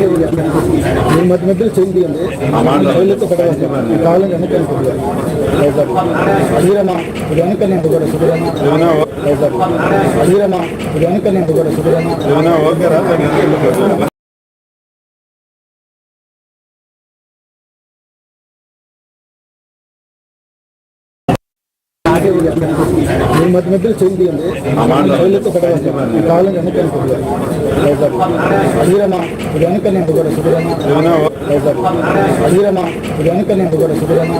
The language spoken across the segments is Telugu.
మీరు మధ్య మధ్యలో చేంజ్ చేయండి. కళ్ళతో పడవచ్చు కాలం వెనకాల అడిగిరమ్మా ఇది వెనకనే కూడా సుధీరమ్మా అడిగిరమ్మా ఇది వెనకనే కూడా సుధీరమ్మా ఓకేరా మధ్య మధ్యలో చేంజ్ చేయండి కళ్ళతో పడవచ్చు ఈ కాలం వెనకాల అడిగిరమ్మా ఇది వెనకనే కూడా సుధీరమ్మా అడిగిరమ్మా ఇది వెనకనే కూడా సుధీరమ్మా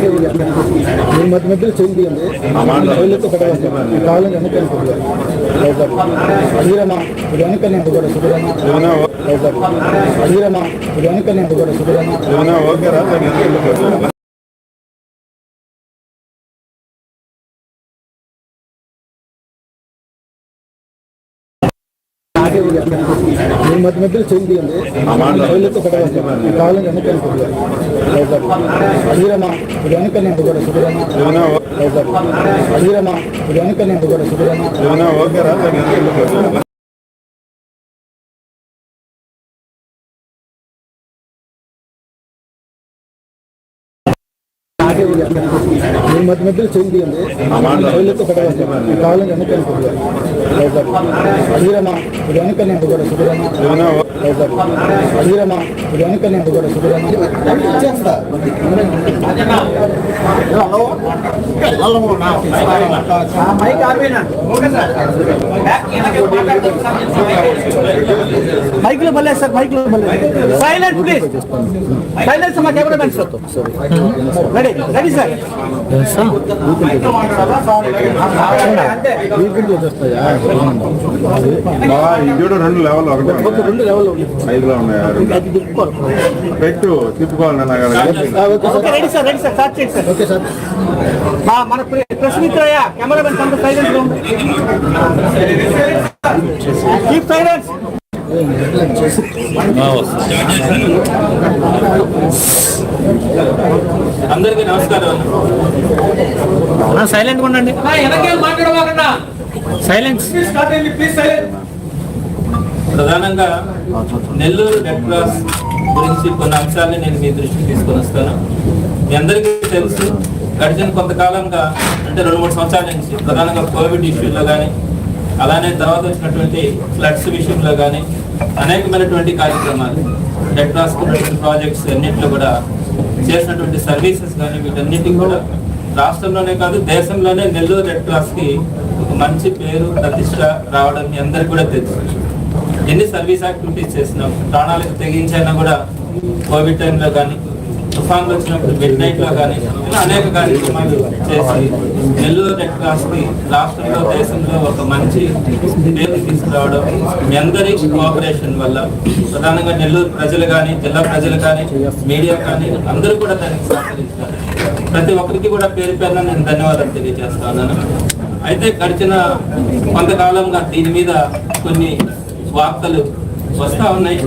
మీ మధ్య మధ్యలో చేంజ్ చేయండి కళ్ళతో పడవచ్చు ఈ కాలం వెనకాల అడిగిరమ్మా ఇది వెనకనే కూడా సుధీరమ్మా అడిగిరమ్మా ఇది వెనకనే కూడా మీరు మధ్య మధ్యలో చేంజ్ చేయండి కళ్ళతో పడవచ్చు కాలం వెనకాల అడిగిరమ్మా ఇది వెనకనే కూడా సుధీరమ్మా అడిగిరమ్మా ఇది వెనకనే కూడా సుధీరమ్మా మీరు మధ్య మధ్యలో చేంజ్ చేయండి కళ్ళతో ఈ కాలం వెనకాల అడిగిరమ్మా ఇది కూడా ఇది వెనకనే కూడా మైక్లో బల్లే సార్ మైక్లో బల్లే. సైలెంట్ ప్లీజ్ సైలెన్స్ మా cameraman sir. Ready ready sir రెండు లెవెల్ రెండు లెవెల్ ఐదులో ఉన్నాయి పెట్టు తిప్పుకోవాలి సార్ సార్ సార్ మన press cameraman silent keep silence అందరికీ నమస్కారం. సైలెంట్గా ఉండండి. సైలెన్స్ ప్రధానంగా నెల్లూరు రెడ్ క్రాస్ గురించి కొన్ని అంశాలని నేను మీ దృష్టికి తీసుకొని వస్తాను. మీ అందరికీ తెలుసు గడిచిన కొంతకాలంగా అంటే రెండు మూడు సంవత్సరాల నుంచి ప్రధానంగా కోవిడ్ ఇష్యూలో కానీ అలానే తర్వాత వచ్చినటువంటి ఫ్లడ్స్ విషయంలో కానీ అనేకమైనటువంటి కార్యక్రమాలు రెడ్ క్రాస్ ప్రాజెక్ట్స్ అన్నింటిలో కూడా చేసినటువంటి సర్వీసెస్ కానీ వీటన్నిటి కూడా రాష్ట్రంలోనే కాదు దేశంలోనే నెల్లూరు రెడ్ క్రాస్కి ఒక మంచి పేరు ప్రతిష్ట రావడం మీ అందరికి కూడా తెలుసు. ఎన్ని సర్వీస్ యాక్టివిటీస్ చేసినాం ప్రాణాలకు తెగించైనా కూడా కోవిడ్ టైంలో కానీ తుఫాన్లు వచ్చినప్పుడు మిడ్ నైట్లో కానీ ఇలా అనేక కార్యక్రమాలు చేసి నెల్లూరు రెడ్ క్రాస్కి రాష్ట్రంలో దేశంలో ఒక మంచి పేరు తీసుకురావడం మీ అందరి కోఆపరేషన్ వల్ల ప్రధానంగా నెల్లూరు ప్రజలు కానీ జిల్లా ప్రజలు కానీ మీడియా కానీ అందరూ కూడా దానికి సహకరించారు. ప్రతి ఒక్కరికి కూడా పేరు పేరున నేను ధన్యవాదాలు తెలియజేస్తా ఉన్నాను. అయితే గడిచిన కొంతకాలంగా దీని మీద కొన్ని వార్తలు వస్తా ఉన్నాయి.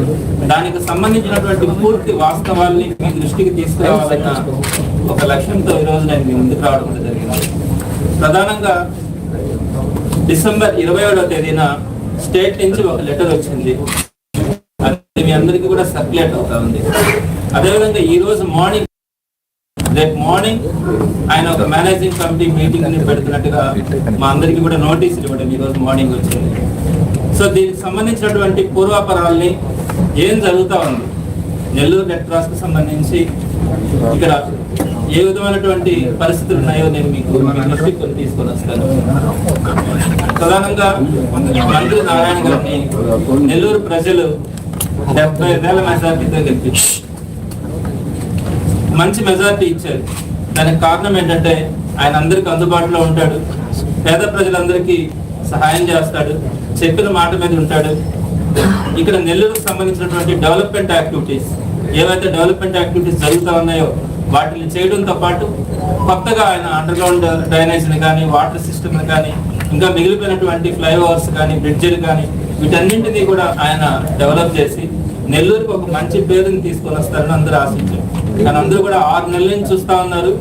దానికి సంబంధించినటువంటి పూర్తి వాస్తవాల్ని మీ దృష్టికి తీసుకురావాలన్న ఒక లక్ష్యంతో ఈరోజు నేను మీ ముందుకు రావడం జరిగింది. ప్రధానంగా డిసెంబర్ ఇరవై ఏడవ తేదీన స్టేట్ నుంచి ఒక లెటర్ వచ్చింది. అది మీ అందరికీ కూడా సర్క్యులేట్ అవుతా ఉంది. అదేవిధంగా ఈ రోజు మార్నింగ్ రేపు మార్నింగ్ ఆయన ఒక మేనేజింగ్ కమిటీ మీటింగ్ని పెడుతున్నట్టుగా మా అందరికీ కూడా నోటీసులు ఇవ్వడం ఈ రోజు మార్నింగ్ వచ్చింది. సో దీనికి సంబంధించినటువంటి పూర్వాపరాల్ని ఏం జరుగుతా ఉంది? నెల్లూరు రెడ్ క్రాస్కి సంబంధించి ఇక్కడ ఏ విధమైనటువంటి పరిస్థితులు ఉన్నాయో నేను మీకు మీ దృష్టికి తీసుకొని వస్తాను. ప్రధానంగా మంత్రి నారాయణ గారిని నెల్లూరు ప్రజలు డెబ్బై వేల మెజార్టీతో గెలిపించారు. మంచి మెజారిటీ ఇచ్చారు. దానికి కారణం ఏంటంటే ఆయన అందరికి అందుబాటులో ఉంటాడు. పేద ప్రజలందరికీ సహాయం చేస్తాడు. చెప్పిన మాట మీద ఉంటాడు. ఇక్కడ నెల్లూరుకు సంబంధించినటువంటి డెవలప్మెంట్ యాక్టివిటీస్ ఏవైతే డెవలప్మెంట్ యాక్టివిటీస్ జరుగుతూ ఉన్నాయో వాటిని చేయడంతో పాటు కొత్తగా ఆయన అండర్ గ్రౌండ్ డ్రైనేజ్ని కానీ వాటర్ సిస్టమ్ కానీ ఇంకా మిగిలిపోయినటువంటి ఫ్లైఓవర్స్ కానీ బ్రిడ్జిలు కానీ వీటన్నింటినీ కూడా ఆయన డెవలప్ చేసి నెల్లూరుకు ఒక మంచి పేరుని తీసుకొని వస్తారని అందరూ ఆశించారు. కానీ అందరూ కూడా ఆరు నెలల నుంచి చూస్తా ఉన్నారు.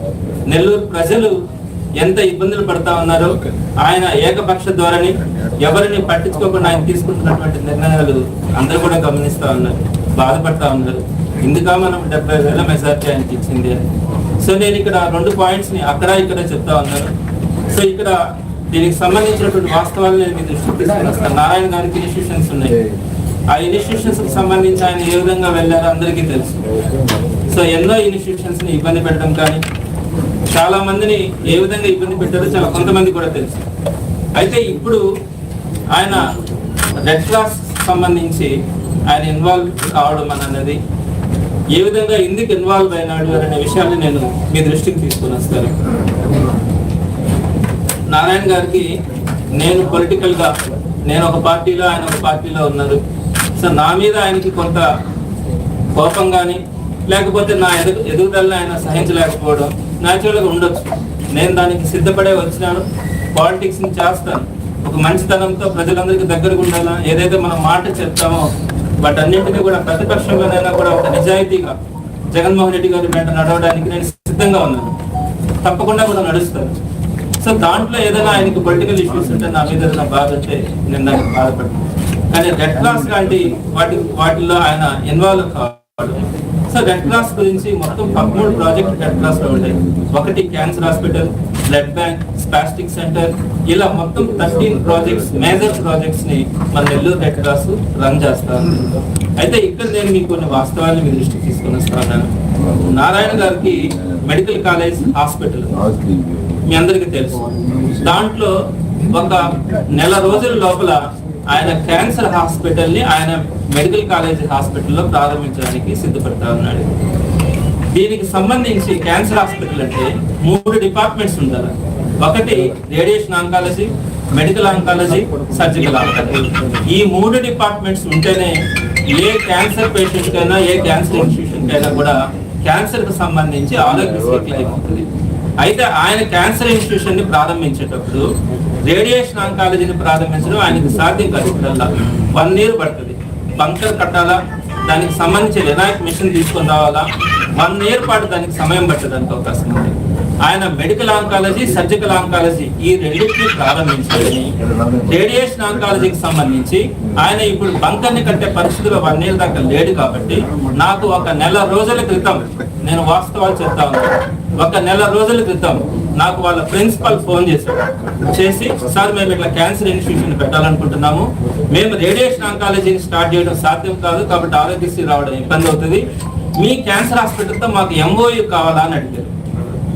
నెల్లూరు ప్రజలు ఎంత ఇబ్బందులు పడతా ఉన్నారో ఆయన ఏకపక్ష ధోరణి ఎవరిని పట్టించుకోకుండా ఆయన తీసుకుంటున్నటువంటి నిర్ణయాలు అందరూ కూడా గమనిస్తా ఉన్నారు బాధపడతా ఉన్నారు. ఇందుక మనం డెబ్బై వేల మెజార్టీ ఆయనకి ఇచ్చింది అని. సో నేను ఇక్కడ రెండు పాయింట్స్ని అక్కడ ఇక్కడ చెప్తా ఉన్నాను. సో ఇక్కడ దీనికి సంబంధించినటువంటి వాస్తవాలు నేను మీ దృష్టికి తీసుకొని వస్తాను నారాయణ గారికి ఇన్స్టిట్యూషన్స్ ఉన్నాయి. ఆ ఇన్స్టిట్యూషన్స్కి సంబంధించి ఆయన ఏ విధంగా వెళ్ళారో అందరికీ తెలుసు. సో ఎన్నో ఇన్స్టిట్యూషన్స్ని ఇబ్బంది పెట్టడం కానీ చాలా మందిని ఏ విధంగా ఇబ్బంది పెట్టారో చాలా కొంతమంది కూడా తెలుసు. అయితే ఇప్పుడు ఆయన రెడ్ క్లాస్ సంబంధించి ఆయన ఇన్వాల్వ్ కావడం అన్నది ఏ విధంగా ఎందుకు ఇన్వాల్వ్ అయినాడు అనే విషయాన్ని నేను మీ దృష్టికి తీసుకుని వస్తాను. నారాయణ గారికి నేను పొలిటికల్గా నేను ఒక పార్టీలో ఆయన ఒక పార్టీలో ఉన్నారు. సో నా మీద ఆయనకి కొంత కోపం కానీ లేకపోతే నా ఎదుగు ఎదుగుదలని ఆయన సహించలేకపోవడం న్యాచురల్గా ఉండొచ్చు. నేను దానికి సిద్ధపడే వచ్చినాను. పాలిటిక్స్ని చేస్తాను. ఒక మంచితనంతో ప్రజలందరికీ దగ్గరగా ఉండాలా? ఏదైతే మనం మాట చెప్తామో వాటన్నింటినీ కూడా ప్రతిపక్షంలోనైనా కూడా ఒక నిజాయితీగా జగన్మోహన్ రెడ్డి గారి వెంట నడవడానికి నేను సిద్ధంగా ఉన్నాను. తప్పకుండా కూడా నడుస్తాను. సో దాంట్లో ఏదైనా ఆయనకి పొలిటికల్ ఇష్యూస్ ఉంటే నా మీద ఏదైనా బాధ ఉంటే నేను దానికి బాధపడతాను కానీ రెడ్ క్రాస్ లాంటి వాటి వాటిల్లో ఆయన ఇన్వాల్వ్ కావడం సో రెడ్ క్రాస్ గురించి మొత్తం పదమూడు ప్రాజెక్ట్ రెడ్ క్రాస్లో ఉంటాయి ఒకటి cancer hospital blood bank spastic centre. ఇలా మొత్తం థర్టీన్ ప్రాజెక్ట్స్ మేజర్ ప్రాజెక్ట్స్ని మన నెల్లూరు రెడ్ క్రాస్ రన్ చేస్తాను అయితే ఇక్కడ నేను మీకు కొన్ని వాస్తవాన్ని మీ దృష్టికి తీసుకుని వస్తున్నాను. నారాయణ గారికి మెడికల్ కాలేజ్ హాస్పిటల్. మీ అందరికీ తెలుసు. దాంట్లో ఒక నెల రోజుల లోపల ఆయన క్యాన్సర్ హాస్పిటల్ని ఆయన మెడికల్ కాలేజ్ హాస్పిటల్లో ప్రారంభించడానికి సిద్ధపడతా ఉన్నాడు. దీనికి సంబంధించి క్యాన్సర్ హాస్పిటల్ అంటే మూడు డిపార్ట్మెంట్స్ ఉండాలి. ఒకటి radiation oncology medical oncology surgical oncology. ఈ మూడు డిపార్ట్మెంట్స్ ఉంటేనే ఏ క్యాన్సర్ పేషెంట్ కైనా ఏ క్యాన్సర్ ఇన్స్టిట్యూషన్ కైనా కూడా క్యాన్సర్కు సంబంధించి ఆరోగ్య క్లెయిమ్ అవుతుంది అయితే ఆయన క్యాన్సర్ ఇన్స్టిట్యూషన్ని ప్రారంభించేటప్పుడు రేడియేషన్ ఆంకాలజీని ప్రారంభించడం ఆయనకి సాధ్యం కాదు ఇప్పుడల్లా. వన్ ఇయర్ పడుతుంది. బంకర్ కట్టాలా? దానికి సంబంధించి వినాయక్ మిషన్ తీసుకొని రావాలా? వన్ ఇయర్ పాటు దానికి సమయం పట్టడానికి అవకాశం ఉంది. ఆయన మెడికల్ ఆంకాలజీ సర్జికల్ ఆంకాలజీ ఈ రెండింటిని ప్రారంభించాలని రేడియేషన్ ఆంకాలజీకి సంబంధించి ఆయన ఇప్పుడు బంకర్ని కట్టే పరిస్థితిలో వన్ ఇయర్ దాకా లేడు కాబట్టి నాకు ఒక నెల రోజుల క్రితం నేను వాస్తవాలు చెప్తా ఉన్నాను. ఒక నెల రోజుల క్రితం నాకు వాళ్ళ ప్రిన్సిపల్ ఫోన్ చేశాడు చేసి సార్ మేము ఇట్లా క్యాన్సర్ ఇన్స్టిట్యూషన్ పెట్టాలనుకుంటున్నాము. మేము రేడియేషన్ ఆంకాలజీని స్టార్ట్ చేయడం సాధ్యం కాదు కాబట్టి ఆరోగ్యశ్రీ రావడం ఇబ్బంది అవుతుంది. మీ క్యాన్సర్ హాస్పిటల్తో మాకు ఎంఓయూ కావాలా? అని అడిగారు.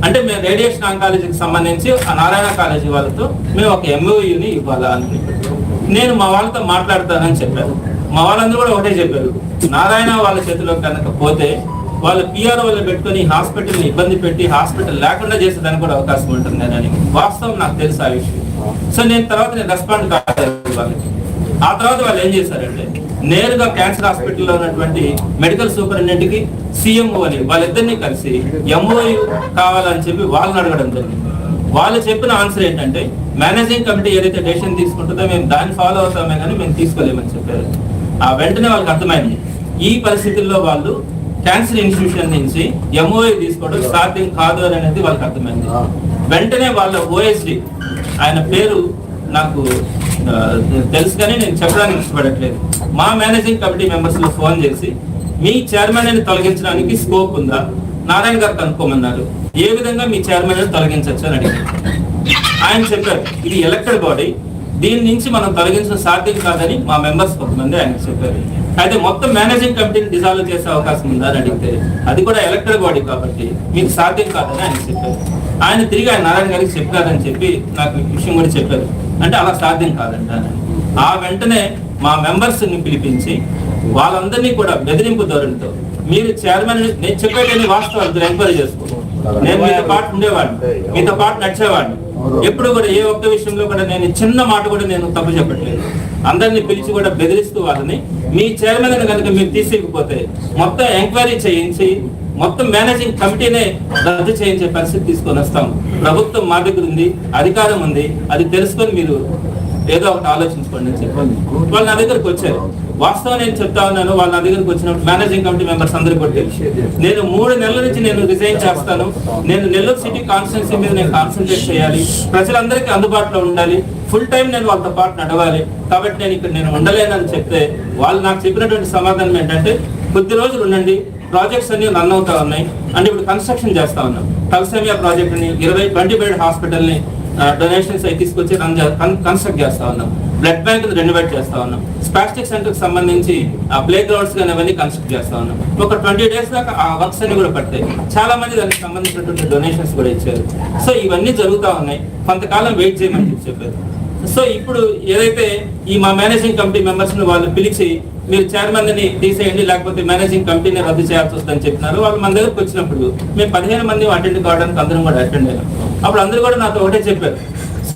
అంటే మేము రేడియేషన్ ఆంకాలజీకి సంబంధించి ఆ నారాయణ కాలేజీ వాళ్ళతో మేము ఒక ఎంఓయూని ఇవ్వాలా అని నేను మా వాళ్ళతో మాట్లాడతానని చెప్పాను మా వాళ్ళందరూ కూడా ఒకటే చెప్పారు. నారాయణ వాళ్ళ చేతిలో కనుక పోతే వాళ్ళు పిఆర్ వాళ్ళు పెట్టుకొని హాస్పిటల్ ఇబ్బంది పెట్టి హాస్పిటల్ లేకుండా చేసేదానికి కూడా అవకాశం ఉంటుంది అని వాస్తవం నాకు తెలుసు ఆ విషయం. సో నేను తర్వాత నేను రెస్పాండ్ కాలేదు వాళ్ళకి. ఆ తర్వాత వాళ్ళు ఏం చేశారంటే నేరుగా క్యాన్సర్ హాస్పిటల్లో ఉన్నటువంటి మెడికల్ సూపరింటెండెంట్కి సిఎంఓ అని వాళ్ళిద్దరినీ కలిసి ఎంఓయు కావాలని చెప్పి వాళ్ళని అడగడం జరిగింది. వాళ్ళు చెప్పిన ఆన్సర్ ఏంటంటే మేనేజింగ్ కమిటీ ఏదైతే డెసిషన్ తీసుకుంటుందో మేము దాన్ని ఫాలో అవుతామే కానీ మేము తీసుకోలేమని చెప్పారు. ఆ వెంటనే వాళ్ళకి అర్థమైంది. ఈ పరిస్థితుల్లో వాళ్ళు క్యాన్సర్ ఇన్స్టిట్యూషన్ నుంచి ఎంఓఏ తీసుకోవడం సాధ్యం కాదు అని అనేది వాళ్ళకి అర్థమైంది. వెంటనే వాళ్ళ ఓఎస్డి ఆయన పేరు నాకు తెలుసు కానీ నేను చెప్పడానికి ఇష్టపడట్లేదు. మా మేనేజింగ్ కమిటీ మెంబర్స్లో ఫోన్ చేసి మీ చైర్మన్ని తొలగించడానికి స్కోప్ ఉందా? నారాయణ గారు కనుక్కోమన్నారు. ఏ విధంగా మీ చైర్మన్ని తొలగించవచ్చు? అని అడిగారు. ఆయన చెప్పారు ఇది ఎలక్టెడ్ బాడీ దీని నుంచి మనం తొలగించడం సాధ్యం కాదని మా మెంబర్స్ కొంతమంది ఆయన చెప్పారు. అయితే మొత్తం మేనేజింగ్ కమిటీని డిజాల్వ్ చేసే అవకాశం ఉందా అని అడిగితే అది కూడా ఎలక్టెడ్ బాడీ కాబట్టి మీకు సాధ్యం కాదని ఆయన చెప్పారు. ఆయన తిరిగి ఆయన నారాయణ గారికి చెప్పారని చెప్పి నాకు విషయం కూడా చెప్పారు. అంటే అలా సాధ్యం కాదంట ఆ వెంటనే మా మెంబర్స్ని పిలిపించి వాళ్ళందరినీ కూడా బెదిరింపు ధోరణితో మీరు చైర్మన్ నేను చెప్పేటన్ని వాస్తవాలు ఎంక్వైరీ చేసుకో. నేను మీతో పాటు ఉండేవాడిని. మీతో పాటు నడిచేవాడిని. ఎప్పుడు కూడా ఏ ఒక్క విషయంలో కూడా నేను చిన్న మాట కూడా నేను తప్పు చెప్పట్లేదు. అందరిని పిలిచి కూడా బెదిరిస్తూ వాళ్ళని మీ చైర్మన్ కనుక మీరు తీసేయకపోతే మొత్తం ఎంక్వైరీ చేయించి మొత్తం మేనేజింగ్ కమిటీనే రద్దు చేయించే పరిస్థితి తీసుకొని వస్తాం. ప్రభుత్వం మా దగ్గర ఉంది అధికారం ఉంది అది తెలుసుకొని మీరు ఏదో ఒకటి ఆలోచించుకోండి అని చెప్పి వాళ్ళు నా దగ్గరకు వచ్చారు. వాస్తవం నేను చెప్తా ఉన్నాను వాళ్ళ నా దగ్గరికి వచ్చినప్పుడు మేనేజింగ్ కమిటీ మెంబర్స్ అందరికీ కూడా నేను మూడు నెలల నుంచి నేను రిజైన్ చేస్తాను. నేను నెల్లూరు సిటీ కాన్స్టిట్యున్సీ మీద నేను కాన్సన్ట్రేట్ చేయాలి. ప్రజలందరికీ అందుబాటులో ఉండాలి. ఫుల్ టైం నేను వాళ్ళతో పాటు నడవాలి. కాబట్టి నేను ఇక్కడ నేను ఉండలేనని చెప్తే వాళ్ళు నాకు చెప్పినటువంటి సమాధానం ఏంటంటే కొద్ది రోజులు ఉండండి. ప్రాజెక్ట్స్ అన్ని రన్ అవుతా ఉన్నాయి. అంటే ఇప్పుడు కన్స్ట్రక్షన్ చేస్తా ఉన్నాం. టల్సేమియా ప్రాజెక్ట్ని ఇరవై ట్వంటీ బెడ్ హాస్పిటల్ని డొనేషన్స్ అయి తీసుకొచ్చి రన్ కన్స్ట్రక్ట్ చేస్తా ఉన్నాం. బ్లడ్ బ్యాంక్ రెన్యువేట్ చేస్తా ఉన్నాం. స్పాస్టిక్ సెంటర్కి సంబంధించి ఆ ప్లే గ్రౌండ్స్ కానీ అవన్నీ కన్స్ట్రక్ట్ చేస్తా ఉన్నాం. ఒక ట్వంటీ డేస్ దాకా ఆ వర్క్స్ అన్ని కూడా పడతాయి. చాలా మంది దానికి సంబంధించినటువంటి డొనేషన్స్ కూడా ఇచ్చారు. సో ఇవన్నీ జరుగుతా ఉన్నాయి. కొంతకాలం వెయిట్ చేయమని చెప్పి చెప్పారు. సో ఇప్పుడు ఏదైతే ఈ మా మేనేజింగ్ కమిటీ మెంబర్స్ని వాళ్ళు పిలిచి మీరు చైర్మన్ని తీసేయండి లేకపోతే మేనేజింగ్ కమిటీని రద్దు చేయాల్సి వస్తుందని చెప్పినారు. వాళ్ళు మన దగ్గరకు వచ్చినప్పుడు మేము పదిహేను మంది అటెండ్ కావడానికి అందరం కూడా అటెండ్ అయ్యాం. అప్పుడు అందరూ కూడా నాతో ఒకటే చెప్పారు.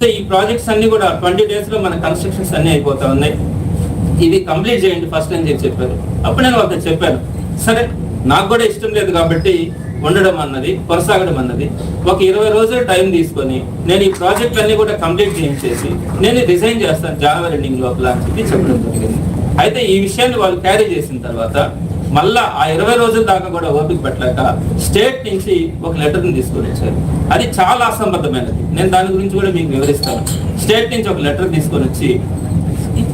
ఈ ప్రాజెక్ట్స్ అన్ని కూడా ట్వంటీ డేస్లో మన కన్స్ట్రక్షన్స్ అన్ని అయిపోతా ఉన్నాయి. ఇది కంప్లీట్ చేయండి ఫస్ట్ అని చెప్పి చెప్పారు. అప్పుడు నేను వాళ్ళతో చెప్పాను. సరే నాకు కూడా ఇష్టం లేదు కాబట్టి ఉండడం అన్నది కొనసాగడం అన్నది. ఒక ఇరవై రోజులు టైం తీసుకొని నేను ఈ ప్రాజెక్ట్ అన్ని కూడా కంప్లీట్ చేయించేసి నేను డిజైన్ చేస్తాను జనవరి ఎండింగ్ లోపల అని చెప్పి చెప్పడం జరిగింది. అయితే ఈ విషయాన్ని వాళ్ళు క్యారీ చేసిన తర్వాత మళ్ళా ఆ ఇరవై రోజుల దాకా కూడా ఓపిక పెట్టలేక స్టేట్ నుంచి ఒక లెటర్ని తీసుకొని వచ్చారు. అది చాలా అసంబద్ధమైనది. నేను దాని గురించి కూడా మీకు వివరిస్తాను. స్టేట్ నుంచి ఒక లెటర్ తీసుకొని వచ్చి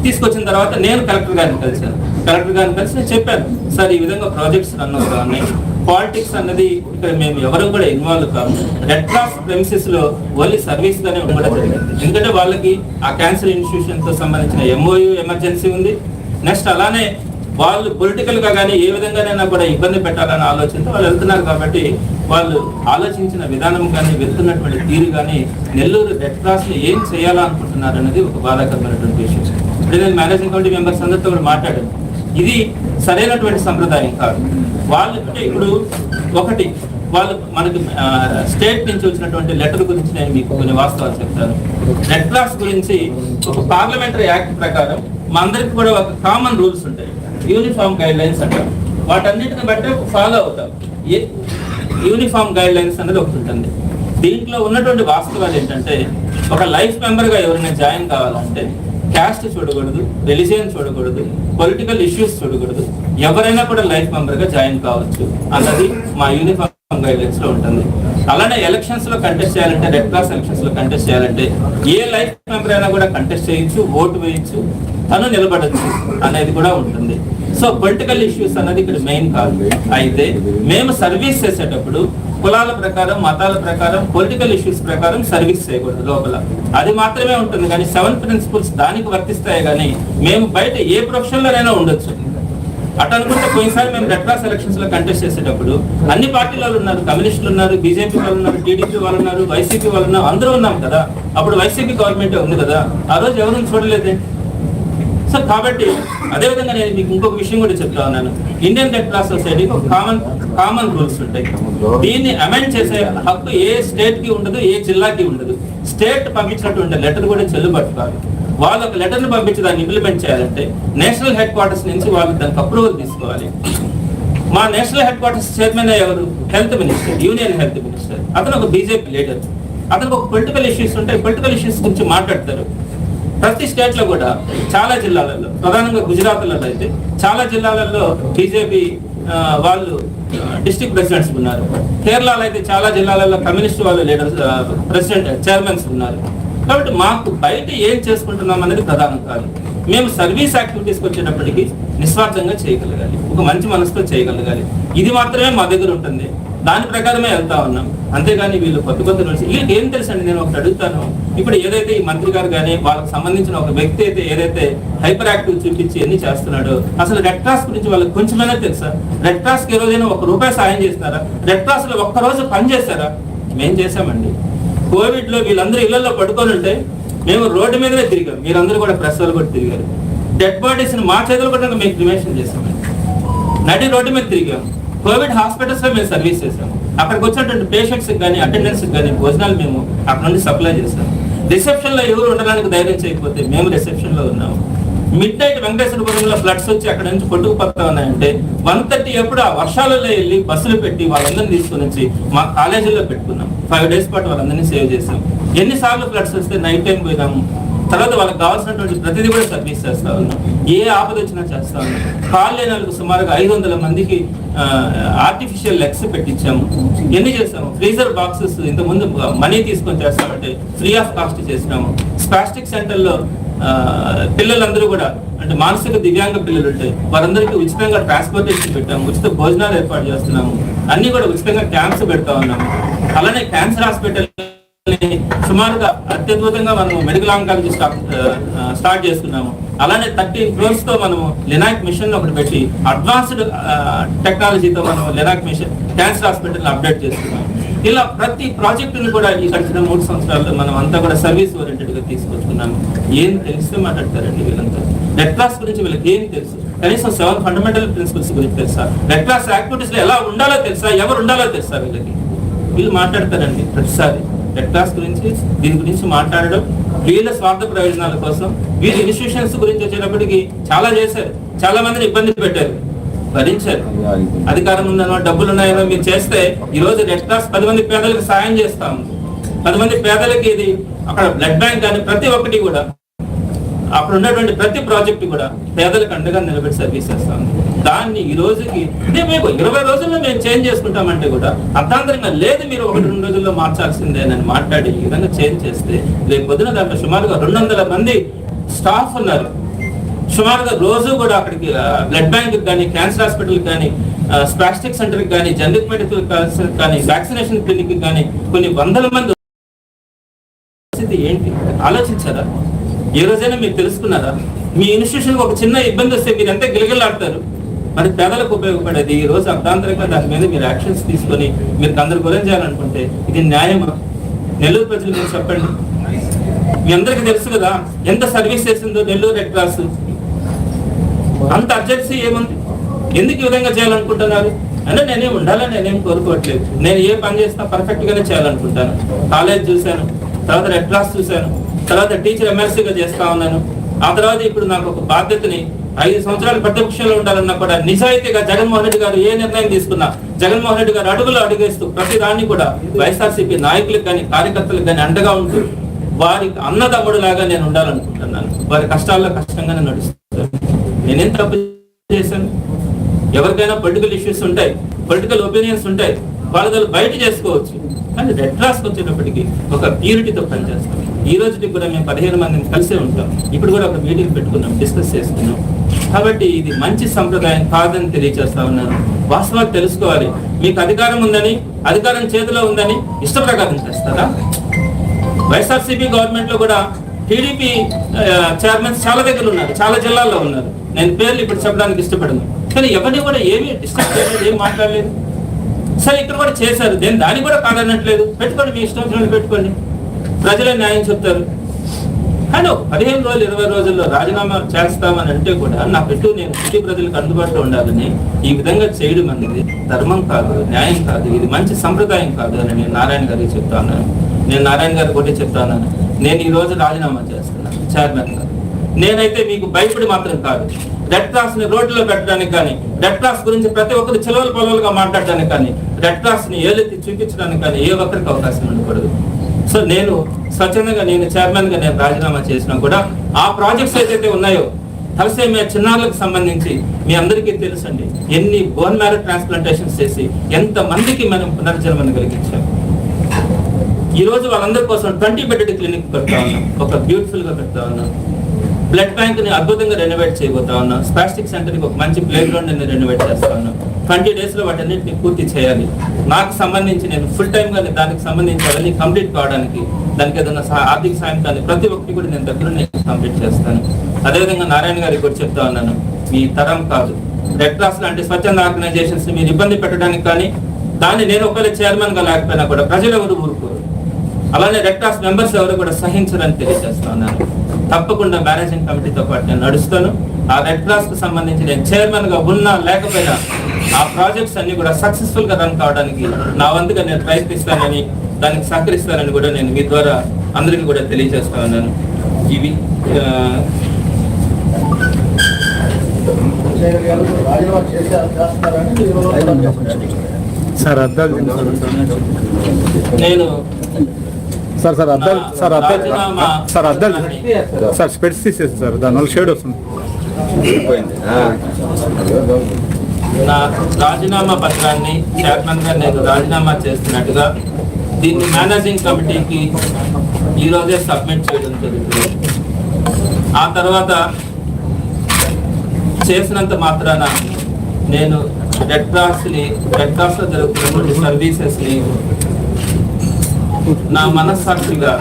తీసుకొచ్చిన తర్వాత నేను కలెక్టర్ గారిని కలిశాను. కలెక్టర్ గారిని కలిసి నేను చెప్పాను సార్ ఈ విధంగా ప్రాజెక్ట్స్ రన్ అవుతా ఉన్నాయి పాలిటిక్స్ అన్నది ఇక్కడ మేము ఎవరు కూడా ఇన్వాల్వ్ కాము. రెడ్ క్రాస్ ప్రెమిసెస్లో ఓన్లీ సర్వీస్ గానే ఉండడం జరిగింది. ఎందుకంటే వాళ్ళకి ఆ క్యాన్సర్ ఇన్స్టిట్యూషన్తో సంబంధించిన ఎంఓయూ ఎమర్జెన్సీ ఉంది. నెక్స్ట్ అలానే వాళ్ళు పొలిటికల్గా కానీ ఏ విధంగానైనా కూడా ఇబ్బంది పెట్టాలని ఆలోచనతో వాళ్ళు వెళ్తున్నారు కాబట్టి వాళ్ళు ఆలోచించిన విధానం కానీ వెళ్తున్నటువంటి తీరు కానీ నెల్లూరు రెడ్ క్రాస్ని ఏం చేయాలనుకుంటున్నారు అనేది ఒక బాధాకరమైనటువంటి విషయం ఇప్పుడు నేను మేనేజింగ్ కమిటీ మెంబర్స్ అందరితో కూడా మాట్లాడాను. ఇది సరైనటువంటి సంప్రదాయం కాదు. వాళ్ళు అంటే ఇప్పుడు ఒకటి వాళ్ళు మనకి స్టేట్ నుంచి వచ్చినటువంటి లెటర్ గురించి నేను మీకు కొన్ని వాస్తవాలు చెప్తాను. రెడ్ క్రాస్ గురించి ఒక పార్లమెంటరీ యాక్ట్ ప్రకారం మా అందరికి కూడా ఒక కామన్ రూల్స్ ఉంటాయి. యూనిఫామ్ గైడ్ లైన్స్ అంటారు వాటన్నిటిని బట్టి ఫాలో అవుతాం. యూనిఫామ్ గైడ్ లైన్స్ అనేది ఒకటి ఉంటుంది. దీంట్లో ఉన్నటువంటి వాస్తవాలు ఏంటంటే ఒక లైఫ్ మెంబర్గా ఎవరైనా జాయిన్ కావాలంటే క్యాస్ట్ చూడకూడదు రిలీజియన్ చూడకూడదు పొలిటికల్ ఇష్యూస్ చూడకూడదు. ఎవరైనా కూడా లైఫ్ మెంబర్గా జాయిన్ కావచ్చు అన్నది మా యూనిఫామ్ గైడ్లైన్స్లో ఉంటుంది. అలానే ఎలక్షన్స్లో కంటెస్ట్ చేయాలంటే రెడ్ క్రాస్ ఎలక్షన్స్లో కంటెస్ట్ చేయాలంటే ఏ లైఫ్ మెంబర్ అయినా కూడా కంటెస్ట్ చేయొచ్చు ఓటు వేయచ్చు. తను నిలబడచ్చు అనేది కూడా ఉంటుంది. సో పొలిటికల్ ఇష్యూస్ అన్నది ఇక్కడ మెయిన్ కాదు. అయితే మేము సర్వీస్ చేసేటప్పుడు కులాల ప్రకారం మతాల ప్రకారం పొలిటికల్ ఇష్యూస్ ప్రకారం సర్వీస్ చేయకూడదు లోపల. అది మాత్రమే ఉంటుంది కానీ సెవెన్ ప్రిన్సిపల్స్ దానికి వర్తిస్తాయి కానీ మేము బయట ఏ ప్రొఫెషన్లోనైనా ఉండొచ్చు. అటు అనుకుంటే పోయినసారి మేము రెడ్ క్రాస్ ఎలక్షన్స్లో కంటెస్ట్ చేసేటప్పుడు అన్ని పార్టీల వాళ్ళు ఉన్నారు కమ్యూనిస్టులు ఉన్నారు బీజేపీ వాళ్ళు ఉన్నారు టీడీపీ వాళ్ళు ఉన్నారు వైసీపీ వాళ్ళు ఉన్నారు అందరూ ఉన్నాం కదా. అప్పుడు వైసీపీ గవర్నమెంట్ ఉంది కదా. ఆ రోజు ఎవరు చూడలేదే? సో కాబట్టి అదే విధంగా నేను మీకు ఇంకొక విషయం కూడా చెప్తా ఉన్నాను. ఇండియన్ రెడ్ క్రాస్ సొసైటీకి ఒక కామన్ కామన్ రూల్స్ ఉంటాయి. దీన్ని అమెండ్ చేసే హక్కు ఏ స్టేట్కి ఉండదు ఏ జిల్లాకి ఉండదు. స్టేట్ పంపించినటువంటి లెటర్ కూడా చెల్లుబాటు కాదు. వాళ్ళు ఒక లెటర్ని పంపించి దాన్ని ఇంప్లిమెంట్ చేయాలంటే నేషనల్ హెడ్ క్వార్టర్స్ నుంచి వాళ్ళు దానికి అప్రూవల్ తీసుకోవాలి. మా నేషనల్ హెడ్ క్వార్టర్స్ చైర్మన్ ఎవరు? Health minister union health minister అతను ఒక బీజేపీ లీడర్ అతనికి ఒక పొలిటికల్ ఇష్యూస్ ఉంటాయి. పొలిటికల్ ఇష్యూస్ గురించి మాట్లాడతారు. ప్రతి స్టేట్లో కూడా చాలా జిల్లాలలో ప్రధానంగా గుజరాత్లలో అయితే చాలా జిల్లాలలో బీజేపీ వాళ్ళు డిస్టిక్ ప్రెసిడెంట్స్ ఉన్నారు. కేరళలో అయితే చాలా జిల్లాలలో కమ్యూనిస్ట్ వాళ్ళు లీడర్స్ ప్రెసిడెంట్ చైర్మన్స్ ఉన్నారు. కాబట్టి మాకు బయట ఏం చేసుకుంటున్నాం అనేది ప్రధానం కాదు. మేము సర్వీస్ యాక్టివిటీస్కి వచ్చేటప్పటికి నిస్వార్థంగా చేయగలగాలి. ఒక మంచి మనసుతో చేయగలగాలి. ఇది మాత్రమే మా దగ్గర ఉంటుంది. దాని ప్రకారమే వెళ్తా ఉన్నాం. అంతేగాని వీళ్ళు కొత్త కొత్త నుంచి వీళ్ళకి ఏం తెలుసు అండి నేను ఒకటి అడుగుతాను? ఇప్పుడు ఏదైతే ఈ మంత్రి గారు కానీ వాళ్ళకి సంబంధించిన ఒక వ్యక్తి అయితే ఏదైతే హైపర్ యాక్టివ్ చూపించి ఎన్ని చేస్తున్నాడో అసలు రెడ్ క్రాస్ గురించి వాళ్ళకి కొంచెమైనా తెలుసా? రెడ్ క్రాస్ ఎవరైనా రోజైనా ఒక రూపాయి సాయం చేస్తారా? రెడ్ క్రాస్లో ఒక్క రోజు పని చేస్తారా? మేం చేశామండి. కోవిడ్లో వీళ్ళందరూ ఇళ్ళలో పడుకొని ఉంటే మేము రోడ్డు మీదనే తిరిగాం. మీరందరూ కూడా ప్రెస్ కూడా తిరిగారు. డెడ్ బాడీస్ని మా చేతులు కూడా మేము క్రిమేషన్ చేసామండి నడి రోడ్డు మీద తిరిగాం. కోవిడ్ హాస్పిటల్స్లో మేము సర్వీస్ చేసాము అక్కడికి వచ్చినటువంటి పేషెంట్స్ కానీ అటెండెన్స్ కానీ భోజనాలు మేము అక్కడ నుండి సప్లై చేసాము రిసెప్షన్లో ఎవరు ఉండడానికి ధైర్యం చేయకపోతే మేము రిసెప్షన్లో ఉన్నాము. మిడ్ నైట్ వెంకటేశ్వరపురంలో ఫ్లడ్స్ వచ్చి అక్కడ నుంచి కొట్టుకుపోతా ఉన్నాయంటే వన్ థర్టీ ఎప్పుడు ఆ వర్షాలలో వెళ్ళి బస్సులు పెట్టి వాళ్ళందరినీ తీసుకుని వచ్చి మా కాలేజీలో పెట్టుకున్నాం. ఫైవ్ డేస్ పాటు వాళ్ళందరినీ సేవ్ చేసాం. ఎన్నిసార్లు ఫ్లడ్స్ వస్తే నైట్ టైం పోయినాము? తర్వాత వాళ్ళకి కావాల్సినటువంటి ప్రతిదీ కూడా సర్వీస్ చేస్తా ఉన్నాం. ఏ ఆపద వచ్చినా చేస్తా ఉన్నాం. కాల్ లేని వాళ్ళకి సుమారుగా ఐదు వందల మందికి ఆర్టిఫిషియల్ లెగ్స్ పెట్టించాము. ఎన్ని చేస్తాము ఫ్రీజర్ బాక్సెస్ ఇంతకుముందు మనీ తీసుకొని చేస్తామంటే ఫ్రీ ఆఫ్ కాస్ట్ చేసినాము. స్పాస్టిక్ సెంటర్లో పిల్లలందరూ కూడా అంటే మానసిక దివ్యాంగ పిల్లలు ఉంటాయి వారందరికీ ఉచితంగా ట్రాన్స్పోర్టేషన్ పెట్టాము. ఉచిత భోజనాలు ఏర్పాటు చేస్తున్నాము. అన్ని కూడా ఉచితంగా క్యాంప్స్ పెడతా ఉన్నాము. అలానే క్యాన్సర్ హాస్పిటల్ సుమారుగా అత్యద్భుతంగా మనము మెడికల్ ఆంకాలజీ స్టార్ట్ స్టార్ట్ చేస్తున్నాము. అలానే థర్టీన్ క్రోర్స్తో మనము లినాక్ మిషన్ ఒకటి పెట్టి అడ్వాన్స్డ్ టెక్నాలజీతో మనం linac machine cancer hospital update చేస్తున్నాము. ఇలా ప్రతి ప్రాజెక్టుని కూడా ఈ గడిచిన మూడు సంవత్సరాల్లో మనం అంతా కూడా సర్వీస్ ఓరియంటెడ్గా తీసుకొచ్చుకున్నాము ఏం తెలిస్తే మాట్లాడతారండి వీళ్ళంతా. రెడ్ క్లాస్ గురించి వీళ్ళకి ఏం తెలుసు? కనీసం సెవెన్ ఫండమెంటల్ ప్రిన్సిపల్స్ గురించి తెలుసా? రెడ్ క్లాస్ యాక్టివిటీస్లో ఎలా ఉండాలో తెలుసా? ఎవరు ఉండాలో తెలుసా వీళ్ళకి? వీళ్ళు మాట్లాడతారండి ప్రతిసారి. రెడ్ గురించి దీని గురించి మాట్లాడడం వీళ్ళ స్వార్థ ప్రయోజనాల కోసం వీళ్ళ ఇన్స్టిట్యూషన్స్ గురించి వచ్చేటప్పటికి చాలా చేశారు. చాలా మందిని ఇబ్బంది పెట్టారు. భరించారు. అధికారం ఉందనో డబ్బులు ఉన్నాయనో మీరు చేస్తే ఈ రోజు రెడ్ పది మంది పేదలకు సాయం చేస్తాము పది మంది పేదలకి ఇది అక్కడ బ్లడ్ బ్యాంక్ కానీ ప్రతి ఒక్కటి కూడా అక్కడ ఉన్నటువంటి ప్రతి ప్రాజెక్ట్ కూడా పేదలకు అండగా నిలబెట్టి సర్వీస్ చేస్తాం దాన్ని ఈ రోజుకి ఇదే మేము ఇరవై రోజుల్లో మేము చేంజ్ చేసుకుంటామంటే కూడా అర్థాంతరంగా లేదు మీరు ఒకటి రెండు రోజుల్లో మార్చాల్సిందే అని మాట్లాడి ఈ విధంగా చేంజ్ చేస్తే రేపు పొద్దున దాంట్లో సుమారుగా రెండు వందల మంది స్టాఫ్ ఉన్నారు. సుమారుగా రోజు కూడా అక్కడికి బ్లడ్ బ్యాంక్ కానీ క్యాన్సర్ హాస్పిటల్ కానీ స్పాస్టిక్ సెంటర్ కానీ జనరిక్ మెడికల్ కానీ వ్యాక్సినేషన్ క్లినిక్ కానీ కొన్ని వందల మంది పరిస్థితి ఏంటి? ఆలోచించారా? ఏ రోజైనా మీరు తెలుసుకున్నారా? మీ ఇన్స్టిట్యూషన్ ఒక చిన్న ఇబ్బంది వస్తే మీరు ఎంత గిలగిలాడతారు మరి పేదలకు ఉపయోగపడేది ఈ రోజు అర్థాంతరంగా దాని మీద మీరు యాక్షన్స్ తీసుకొని మీరు అందరు గురం చేయాలనుకుంటే ఇది న్యాయమా? నెల్లూరు ప్రజలు మీరు చెప్పండి. మీ అందరికీ తెలుసు కదా ఎంత సర్వీస్ చేసిందో నెల్లూరు రెడ్ క్రాస్ అంత అర్జెన్సీ ఏముంది? ఎందుకు ఈ విధంగా చేయాలనుకుంటున్నారు? అంటే నేనేం ఉండాలని నేనేం కోరుకోవట్లేదు. నేను ఏ పని చేసినా పర్ఫెక్ట్ గానే చేయాలనుకుంటాను. కాలేజ్ చూశాను తర్వాత రెడ్ క్రాస్ చూశాను తర్వాత టీచర్ ఎమ్మెల్సీగా చేస్తా ఉన్నాను. ఆ తర్వాత ఇప్పుడు నాకు ఒక బాధ్యతని ఐదు సంవత్సరాలు ప్రతిపక్షంలో ఉండాలన్నా కూడా నిజాయితీగా జగన్మోహన్ రెడ్డి గారు ఏ నిర్ణయం తీసుకున్నా జగన్మోహన్ రెడ్డి గారు అడుగులు అడుగేస్తూ ప్రతి దాన్ని కూడా వైఎస్ఆర్సీపీ నాయకులకు కానీ కార్యకర్తలకు కానీ అండగా ఉంటూ వారికి అన్నదమ్ముడు లాగా నేను ఉండాలనుకుంటున్నాను. వారి కష్టాల్లో కష్టంగానే నడుస్తాను నేనేం తప్పు చేశాను? ఎవరికైనా పొలిటికల్ ఇష్యూస్ ఉంటాయి పొలిటికల్ ఒపీనియన్స్ ఉంటాయి వాళ్ళు బయట చేసుకోవచ్చు. కానీ రెడ్ క్రాస్కి వచ్చేటప్పటికి ఒక ప్యూరిటీతో పనిచేస్తాం. ఈ రోజుకి కూడా మేము పదిహేను మందిని కలిసే ఉంటాం. ఇప్పుడు కూడా ఒక మీటింగ్ పెట్టుకున్నాం డిస్కస్ చేసుకున్నాం. కాబట్టి ఇది మంచి సంప్రదాయం కాదని తెలియజేస్తా ఉన్నాను. వాస్తవాలు తెలుసుకోవాలి. మీకు అధికారం ఉందని అధికారం చేతిలో ఉందని ఇష్ట ప్రకారం చేస్తారా? వైఎస్ఆర్సీపీ గవర్నమెంట్లో కూడా టీడీపీ చైర్మన్స్ చాలా దగ్గర ఉన్నారు చాలా జిల్లాల్లో ఉన్నారు. నేను పేర్లు ఇప్పుడు చెప్పడానికి ఇష్టపడను. కానీ ఎవరిని కూడా ఏమీ డిస్టర్బ్ చేయలేదు ఏం మాట్లాడలేదు. సరే ఇక్కడ కూడా చేశారు. దేని దాన్ని కూడా కాదనట్లేదు పెట్టుకోండి మీ ఇష్టం పెట్టుకోండి. ప్రజలే న్యాయం చెప్తారు. కానీ ఒక పదిహేను రోజులు ఇరవై రోజుల్లో రాజీనామా చేస్తామని అంటే కూడా నా పెట్టు నేను సిటీ ప్రజలకు అందుబాటులో ఉండాలని ఈ విధంగా చేయడం అనేది ధర్మం కాదు న్యాయం కాదు ఇది మంచి సంప్రదాయం కాదు అని నేను నారాయణ గారికి చెప్తాను. నేను నారాయణ గారికి ఒకటి చెప్తాను. నేను ఈ రోజు రాజీనామా చేస్తున్నాను చైర్మన్ గారు. నేనైతే మీకు భయపడి మాత్రం కాదు. రెడ్ క్రాస్ని రోడ్లో పెట్టడానికి కానీ రెడ్ క్రాస్ గురించి ప్రతి ఒక్కరు చిలవలు పొలవలుగా మాట్లాడడానికి కానీ రెడ్ క్రాస్ని ఏలెత్తి చూపించడానికి కానీ ఏ ఒక్కరికి అవకాశం ఉండకూడదు. సో నేను స్వచ్ఛందంగా నేను చైర్మన్గా నేను రాజీనామా చేసినా కూడా ఆ ప్రాజెక్ట్స్ ఏదైతే ఉన్నాయో తలసేమియా చిన్నారులకు సంబంధించి మీ అందరికీ తెలుసండి. ఎన్ని బోన్ మ్యారో ట్రాన్స్ప్లాంటేషన్స్ చేసి ఎంత మందికి మనం పునర్జన్మను కలిగించాం. ఈ రోజు వాళ్ళందరి కోసం ట్వంటీ బెడెడ్ క్లినిక్ పెడతా ఉన్నాం. ఒక బ్యూటిఫుల్గా పెడతా ఉన్నాం. బ్లడ్ బ్యాంక్ని అద్భుతంగా రెనోవేట్ చేయబోతా ఉన్నాం. స్పాస్టిక్ సెంటర్కి ఒక మంచి ప్లే గ్రౌండ్ని రెనోవేట్ చేస్తా ఉన్నాం. ట్వంటీ డేస్లో లో పూర్తి చేయాలి. నాకు సంబంధించి నేను ఫుల్ టైం దానికి సంబంధించి అవన్నీ కంప్లీట్ కావడానికి దానికి ఏదైనా ఆర్థిక సాయం కానీ ప్రతి ఒక్కటి కూడా నేను దగ్గర కంప్లీట్ చేస్తాను. అదేవిధంగా నారాయణ గారికి కూడా చెప్తా ఉన్నాను మీ తరం కాదు. రెడ్ క్రాస్ లాంటి స్వచ్ఛంద ఆర్గనైజేషన్స్ మీరు ఇబ్బంది పెట్టడానికి కానీ దాన్ని నేను ఒకవేళ చైర్మన్గా లేకపోయినా కూడా ప్రజలు ఎవరు ఊరుకోరు. అలానే రెడ్ క్రాస్ మెంబర్స్ ఎవరు కూడా సహించరని తెలియజేస్తా ఉన్నాను. తప్పకుండా మేనేజింగ్ కమిటీతో పాటు నేను నడుస్తాను. ఆ రెడ్ క్రాస్కు సంబంధించి నేను చైర్మన్గా ఉన్నా లేకపోయినా ఆ ప్రాజెక్ట్స్ అన్ని కూడా సక్సెస్ఫుల్గా రన్ కావడానికి నా వంతుగా నేను ప్రయత్నిస్తానని దానికి సహకరిస్తానని కూడా నేను మీ ద్వారా అందరికీ కూడా తెలియజేస్తా ఉన్నాను. ఇవి సార్ నేను సార్ సార్ అద్దాలు సార్ అద్దాలు సార్ అద్దాలు సార్ స్పెట్స్ తీసేసి సార్ దానివల్ల షేడ్ వస్తుంది. నా రాజీనామా పత్రాన్ని చైర్మన్ గారు నేను రాజీనామా చేస్తున్నట్టుగా దీన్ని మేనేజింగ్ కమిటీకి ఈరోజే సబ్మిట్ చేయడం జరుగుతుంది. ఆ తర్వాత చేసినంత మాత్రాన నేను రెడ్ క్రాస్ని రెడ్ క్రాస్లో జరుగుతున్నటువంటి సర్వీసెస్ని నా మనస్సాక్షిగా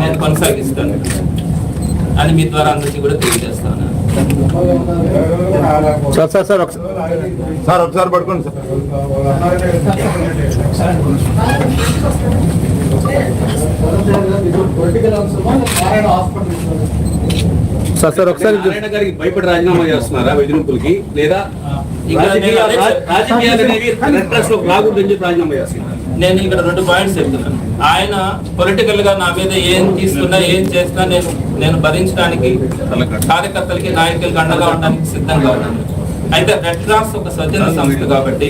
నేను కొనసాగిస్తాను అని మీ ద్వారా అందరికీ కూడా తెలియజేస్తాను. సార్ సార్ సార్ ఒకసారి సార్ ఒకసారి పడుకోండి సార్. సార్ సార్ ఒకసారి గారికి భయపడి రాజీనామా చేస్తున్నారా బెదిరింపులకి లేదా రాజకీయాలు అనేవి రాకూడదని చెప్పి రాజీనామా చేస్తున్నారు. నేను ఇక్కడ రెండు పాయింట్స్ చెప్తున్నాను. ఆయన పొలిటికల్గా నా మీద ఏం తీసుకున్నా ఏం చేసినా నేను నేను భరించడానికి కార్యకర్తలకి నాయకులకి అండగా ఉండడానికి సిద్ధంగా ఉన్నాను. అయితే రెడ్ క్రాస్ ఒక స్వచ్ఛంద సంస్థ కాబట్టి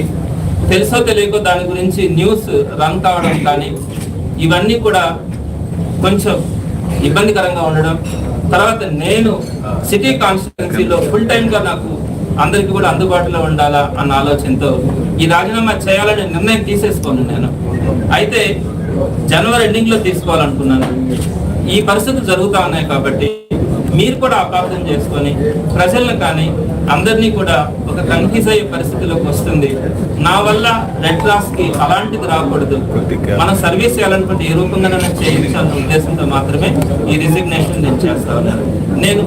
తెలుసో తెలియకో దాని గురించి న్యూస్ రన్ కావడం కానీ ఇవన్నీ కూడా కొంచెం ఇబ్బందికరంగా ఉండడం తర్వాత నేను సిటీ కాన్స్టిట్యున్సీలో ఫుల్ టైంగా నాకు అందరికీ కూడా అందుబాటులో ఉండాలా అన్న ఆలోచనతో ఈ రాజీనామా చేయాలని నిర్ణయం తీసేసుకోను నేను. అయితే జనవరి ఎండింగ్లో తీసుకోవాలనుకున్నాను. ఈ పరిస్థితులు జరుగుతా ఉన్నాయి కాబట్టి మీరు కూడా అపార్థం చేసుకొని ప్రజలను కానీ అందరినీ కూడా ఒక కన్ఫ్యూజ్ అయ్యే పరిస్థితిలోకి వస్తుంది. నా వల్ల రెడ్ క్రాస్కి అలాంటిది రాకూడదు. మనం సర్వీస్ చేయాలనుకుంటే ఏ రూపంగా చేయించాలన్న ఉద్దేశంతో మాత్రమే ఈ రిజిగ్నేషన్ నేను చేస్తా ఉన్నాను. నేను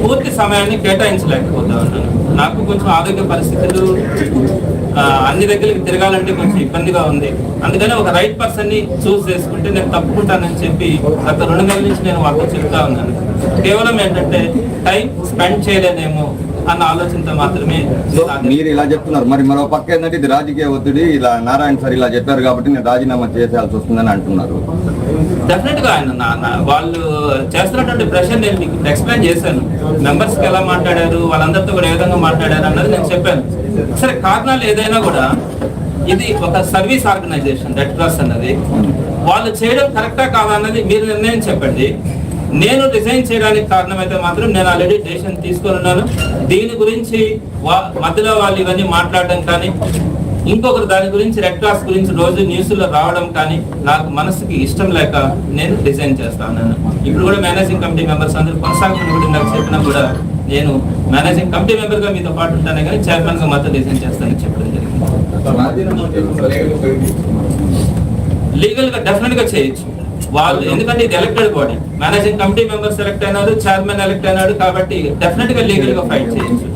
పూర్తి సమయాన్ని కేటాయించలేకపోతా ఉన్నాను. నాకు కొంచెం ఆరోగ్య పరిస్థితులు అన్ని దగ్గరికి తిరగాలంటే కొంచెం ఇబ్బందిగా ఉంది. అందుకని ఒక రైట్ పర్సన్ని చూస్ చేసుకుంటే నేను తప్పుకుంటానని చెప్పి గత రెండు నెలల నుంచి నేను వాళ్ళతో చెప్తా ఉన్నాను. కేవలం ఏంటంటే టైం స్పెండ్ చేయలేనేమో. అన్న ఆలోచనతో మాత్రమే. మీరు ఇలా చెప్తున్నారు. మరి మరో పక్క ఏంటంటే ఇది రాజకీయ ఒత్తిడి. ఇలా నారాయణ సార్ ఇలా చెప్పారు కాబట్టి నేను రాజీనామా చేసేయాల్సి వస్తుందని అంటున్నారు. డెఫినెట్గా ఆయన వాళ్ళు చేస్తున్నటువంటి ప్రెషర్ నేను మీకు ఎక్స్ప్లెయిన్ చేశాను. మెంబర్స్కి ఎలా మాట్లాడారు? వాళ్ళందరితో కూడా ఏ విధంగా మాట్లాడారు అన్నది నేను చెప్పాను. సరే కారణాలు ఏదైనా కూడా ఇది ఒక సర్వీస్ ఆర్గనైజేషన్ రెడ్ క్రాస్ అన్నది. వాళ్ళు చేయడం కరెక్టా కాదా అన్నది మీరు నిర్ణయం చెప్పండి. నేను రిజైన్ చేయడానికి కారణమైతే మాత్రం నేను ఆల్రెడీ డెసిషన్ తీసుకొని ఉన్నాను. దీని గురించి మధ్యలో వాళ్ళు ఇవన్నీ మాట్లాడడం కానీ ఇంకొకరు దాని గురించి రెడ్ క్రాస్ గురించి రోజు న్యూస్లో రావడం కానీ నాకు మనసుకి ఇష్టం లేక నేను డిజైన్ చేస్తా ఉన్నాను. ఇప్పుడు కూడా మేనేజింగ్ కమిటీ మెంబర్స్ అందరూ కొనసాగమని కూడా నాకు చెప్పినా కూడా నేను మేనేజింగ్ కమిటీ మెంబర్గా మీతో పాటు ఉంటానే కానీ చైర్మన్గా మాత్రం డిజైన్ చేస్తానని చెప్పడం జరిగింది. లీగల్గా డెఫినెట్గా చేయొచ్చు. వాళ్ళు ఎందుకంటే ఇది elected body managing committee member select అయినారు చైర్మన్ ఎలక్ట్ అయినాడు కాబట్టి డెఫినెట్గా లీగల్గా ఫైట్ చేయొచ్చు.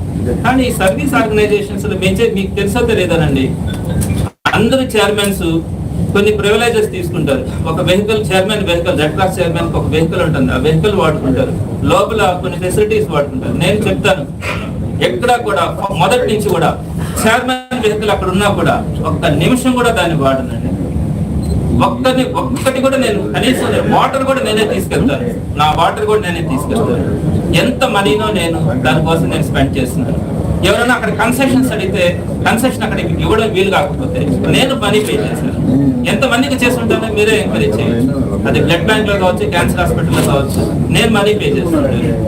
కానీ ఈ సర్వీస్ ఆర్గనైజేషన్స్లో మెచ్చే మీకు తెలుసో తెలియదనండి. అందరు చైర్మన్స్ కొన్ని ప్రివిలేజెస్ తీసుకుంటారు. ఒక vehicle chairman vehicle red cross chairman ఒక వెహికల్ ఉంటుంది. ఆ వెహికల్ వాడుకుంటారు. లోపల కొన్ని ఫెసిలిటీస్ వాడుకుంటారు. నేను చెప్తాను. ఎక్కడ కూడా మొదటి నుంచి కూడా చైర్మన్ వెహికల్ అక్కడ ఉన్నా కూడా ఒక్క నిమిషం కూడా దాన్ని వాడనండి. ఒక్కటి ఒక్కటి కూడా నేను కనీసం వాటర్ కూడా నేనే తీసుకెళ్తాను. నా వాటర్ కూడా నేనే తీసుకెళ్తాను. ఎంత మనీనో నేను దానికోసం నేను స్పెండ్ చేస్తున్నాను. ఎవరైనా అక్కడ కన్సెషన్స్ అడిగితే కన్సెషన్ అక్కడ ఇవ్వడం వీలు కాకపోతే నేను మనీ పే చేశాను ఎంత మందికి చేస్తుంటానో మీరే ఎంక్వైరీ చేయొచ్చు అది బ్లడ్ బ్యాంక్లో కావచ్చు క్యాన్సర్ హాస్పిటల్లో కావచ్చు నేను మనీ పే చేస్తుంటాను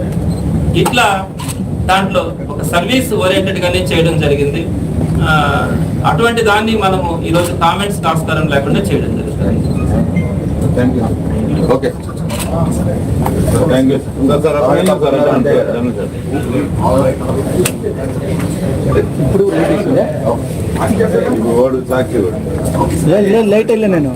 ఇట్లా దాంట్లో ఒక సర్వీస్ ఓరియంటెడ్ గానే చేయడం జరిగింది. అటువంటి దాన్ని మనము ఈరోజు కామెంట్స్ ఆస్కారం లేకుండా చేయడం జరుగుతుంది. థ్యాంక్ యూ ఓకే ఇప్పుడు లైట్ వెళ్ళా నేను.